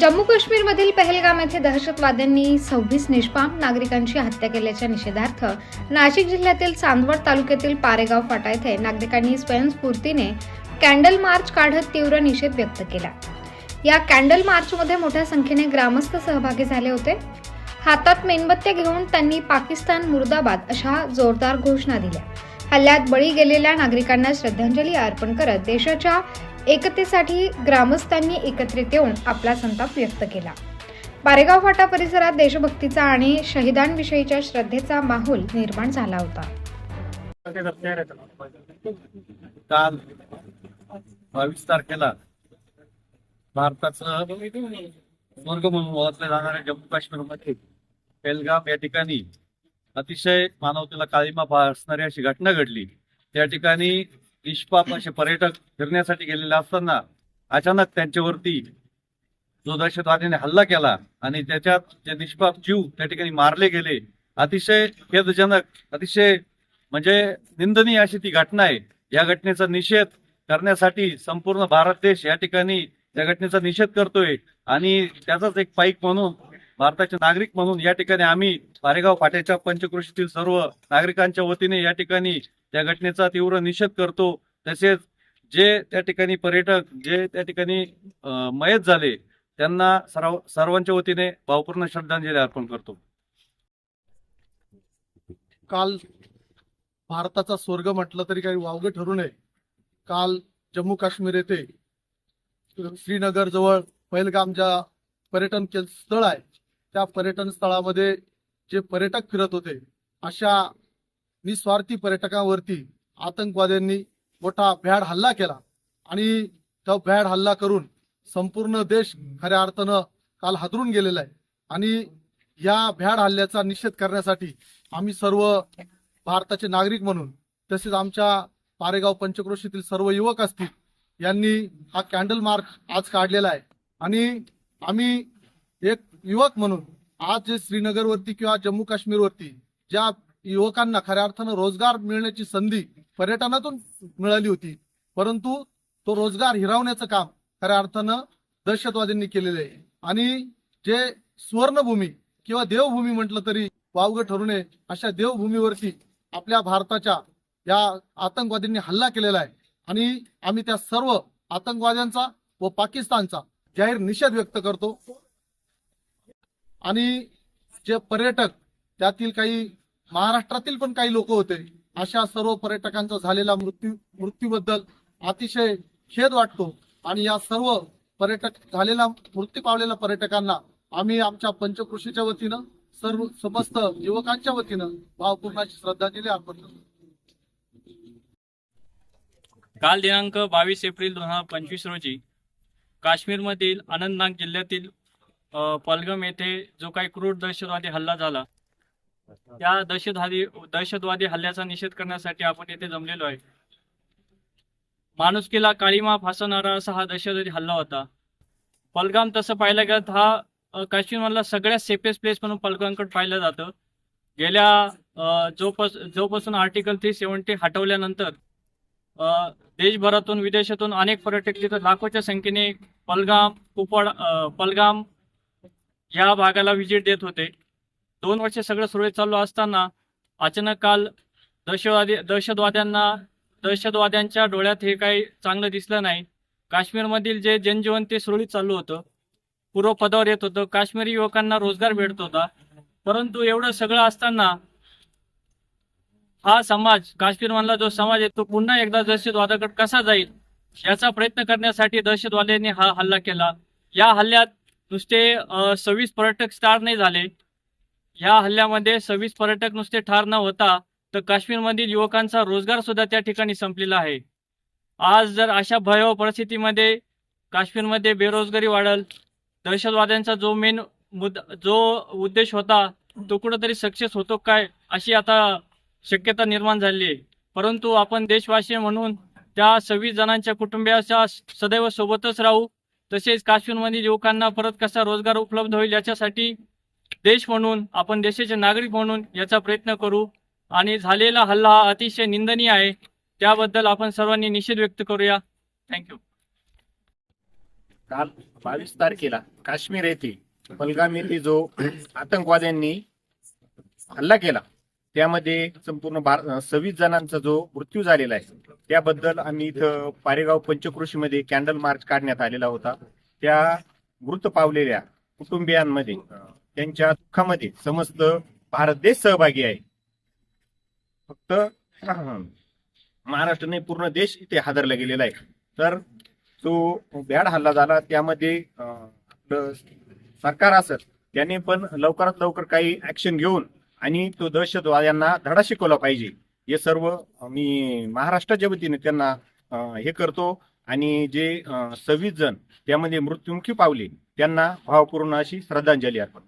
जम्मू काश्मीरमधील पहलगाम येथे दहशतवाद्यांनी सव्वीस निष्पाप नागरिकांची हत्या केल्याच्या निषेधार्थ नाशिक जिल्ह्यातील चांदवड तालुक्यातील पारेगाव फाटा येथे नागरिकांनी स्वयंस्फूर्तीने कॅन्डल मार्च काढत तीव्र निषेध व्यक्त केला. या कॅन्डल मार्चमध्ये मोठ्या संख्येने ग्रामस्थ सहभागी झाले होते. हातात मेणबत्त्या घेऊन त्यांनी पाकिस्तान मुर्दाबाद अशा जोरदार घोषणा दिल्या. हल्ल्यात बळी गेलेल्या नागरिकांना श्रद्धांजली अर्पण करत देशाच्या एकतेसाठी ग्रामस्थांनी एकत्रित येऊन आपला संताप व्यक्त केला. पारेगाव फाटा परिसरात देशभक्तीचा आणि शहीदांविषयीच्या श्रद्धेचा माहोल निर्माण झाला होता. काल बावीस तारखेला भारताचं स्वर्ग म्हणून ओळखले जाणाऱ्या जम्मू काश्मीरमध्ये पेलगाम या ठिकाणी अतिशय मानवतेला काळीमा भासणारी अशी घटना घडली. त्या ठिकाणी निष्पाप असे पर्यटक फिरण्यासाठी गेलेले असताना अचानक त्यांच्यावरती जो दहशतवाद्याने हल्ला केला आणि त्याच्यात जे निष्पाप जीव त्या ठिकाणी मारले गेले अतिशय खेदजनक अतिशय म्हणजे निंदनीय अशी ती घटना आहे. या घटनेचा निषेध करण्यासाठी संपूर्ण भारत देश या ठिकाणी त्या घटनेचा निषेध करतोय आणि त्याचाच एक पाईक म्हणून भारताचे नागरिक म्हणून या ठिकाणी आम्ही पारेगाव फाट्याच्या पंचकृषीतील सर्व नागरिकांच्या वतीने या ठिकाणी त्या घटनेचा तीव्र निषेध करतो. तसेच जे त्या ठिकाणी पर्यटक जे त्या ठिकाणी मयत झाले त्यांना सर्व सर्वांच्या वतीने भावपूर्ण श्रद्धांजली अर्पण करतो. काल भारताचा स्वर्ग म्हटलं तरी काही वावगं ठरू नये. काल जम्मू काश्मीर येथे श्रीनगर जवळ पहिलगाम ज्या पर्यटन स्थळ आहे. त्या पर्यटन स्थळामध्ये जे पर्यटक फिरत होते अशा निस्वार्थी पर्यटकांवरती आतंकवाद्यांनी मोठा भ्याड हल्ला केला. आणि तो भ्याड हल्ला करून संपूर्ण देश खऱ्या अर्थानं काल हादरून गेलेला आहे. आणि या भ्याड हल्ल्याचा निषेध करण्यासाठी आम्ही सर्व भारताचे नागरिक म्हणून तसेच आमच्या पारेगाव पंचक्रोशीतील सर्व युवक असतील यांनी हा कॅन्डल मार्च आज काढलेला आहे. आणि आम्ही एक युवक म्हणून आज श्रीनगरवरती किंवा जम्मू काश्मीरवरती ज्या युवकांना खऱ्या अर्थानं रोजगार मिळण्याची संधी पर्यटनातून मिळाली होती परंतु तो रोजगार हिरावण्याचं काम खऱ्या अर्थानं दहशतवाद्यांनी केलेलं आहे. आणि जे सुवर्णभूमी किंवा देवभूमी म्हटलं तरी वावगं ठरू नये अशा देवभूमीवरती आपल्या भारताच्या या आतंकवाद्यांनी हल्ला केलेला आहे. आणि आम्ही त्या सर्व आतंकवाद्यांचा व पाकिस्तानचा जाहीर निषेध व्यक्त करतो. आणि जे पर्यटक त्यातील काही महाराष्ट्रातील पण काही लोक होते अशा सर्व पर्यटकांचा झालेला मृत्यू मृत्यूबद्दल अतिशय खेद वाटतो. आणि या सर्व पर्यटक झालेला मृत्यू पावलेल्या पर्यटकांना आम्ही आमच्या पंचकृषीच्या वतीनं सर्व समस्त युवकांच्या वतीनं भावपूर्णाची श्रद्धांजली अर्पण करतो. काल दिनांक बावीस एप्रिल दोन हजार पंचवीस रोजी काश्मीरमधील अनंतनाग जिल्ह्यातील पलगम येथे जो काही क्रूर दहशतवादी हल्ला झाला त्या दहशतवादी दहशतवादी हल्ल्याचा निषेध करण्यासाठी आपण येथे जमलेलो आहे. माणुसकीला काळीमा फासवणारा असा हा दहशतवादी हल्ला होता. पलगाम तसं पाहिलं गेलं हा अ, काश्मीरमधला सगळ्यात सेफेस्ट प्लेस म्हणून पलगामकडे पाहिलं जातं. गेल्या जोपास जोपासून आर्टिकल थ्री सेवन्टी हटवल्यानंतर देशभरातून विदेशातून अनेक पर्यटक तिथं लाखोच्या संख्येने पलगाम कुपवाड पलगाम या भागाला व्हिजिट देत होते. दोन वर्ष सगळं सुरळीत चालू असताना अचानक काल दहशतवादी दहशतवाद्यांना दहशतवाद्यांच्या डोळ्यात हे काही चांगलं दिसलं नाही. काश्मीरमधील जे जनजीवन ते सुरळीत चालू होतं. पूर्वपदावर येत होतं. काश्मीरी युवकांना रोजगार भेटत होता. परंतु एवढं सगळं असताना हा समाज काश्मीरमधला जो समाज आहे तो पुन्हा एकदा दहशतवादाकडे कसा जाईल? याचा प्रयत्न करण्यासाठी दहशतवाद्यांनी हा हल्ला केला. या हल्ल्यात नुसते सव्वीस पर्यटक स्टार नाही झाले. या हल्ल्यामध्ये सव्वीस पर्यटक नुसते ठार न होता तर काश्मीरमधील युवकांचा रोजगार सुद्धा त्या ठिकाणी संपलेला आहे. आज जर अशा भयावह परिस्थितीमध्ये काश्मीरमध्ये बेरोजगारी वाढल दहशतवाद्यांचा जो मेन मुद्दा जो उद्देश होता तो कुठंतरी सक्सेस होतो काय अशी आता शक्यता निर्माण झाली आहे. परंतु आपण देशवासी म्हणून त्या सव्वीस जणांच्या कुटुंबियाच्या सदैव सोबतच राहू तसेच काश्मीरमधील युवकांना परत कसा रोजगार उपलब्ध होईल याच्यासाठी देश म्हणून आपण देशाचे नागरिक म्हणून याचा प्रयत्न करू. आणि झालेला हल्ला हा अतिशय निंदनीय आहे. त्याबद्दल आपण सर्वांनी निषेध व्यक्त करूया. थँक्यू काल बावीस तारखेला काश्मीर येथे पलगाम येथे जो आतंकवाद्यांनी हल्ला केला. त्यामध्ये संपूर्ण भार सव्वीस जणांचा जो मृत्यू झालेला आहे त्याबद्दल आम्ही इथं पारेगाव पंचकृषीमध्ये कॅन्डल मार्च काढण्यात आलेला होता. त्या मृत पावलेल्या कुटुंबियांमध्ये त्यांच्या दुःखामध्ये समस्त भारत देश सहभागी आहे. फक्त महाराष्ट्र नाही पूर्ण देश इथे हादरला गेलेला आहे. तर तो बॅड हल्ला झाला त्यामध्ये सरकार असत त्याने पण लवकरात लवकर काही ऍक्शन घेऊन आणि तो दहशतवाद्यांना धडा शिकवला पाहिजे. हे सर्व मी महाराष्ट्राच्या वतीने त्यांना हे करतो. आणि जे सव्वीस जण त्यामध्ये मृत्युमुखी पावले त्यांना भावपूर्ण अशी श्रद्धांजली अर्पण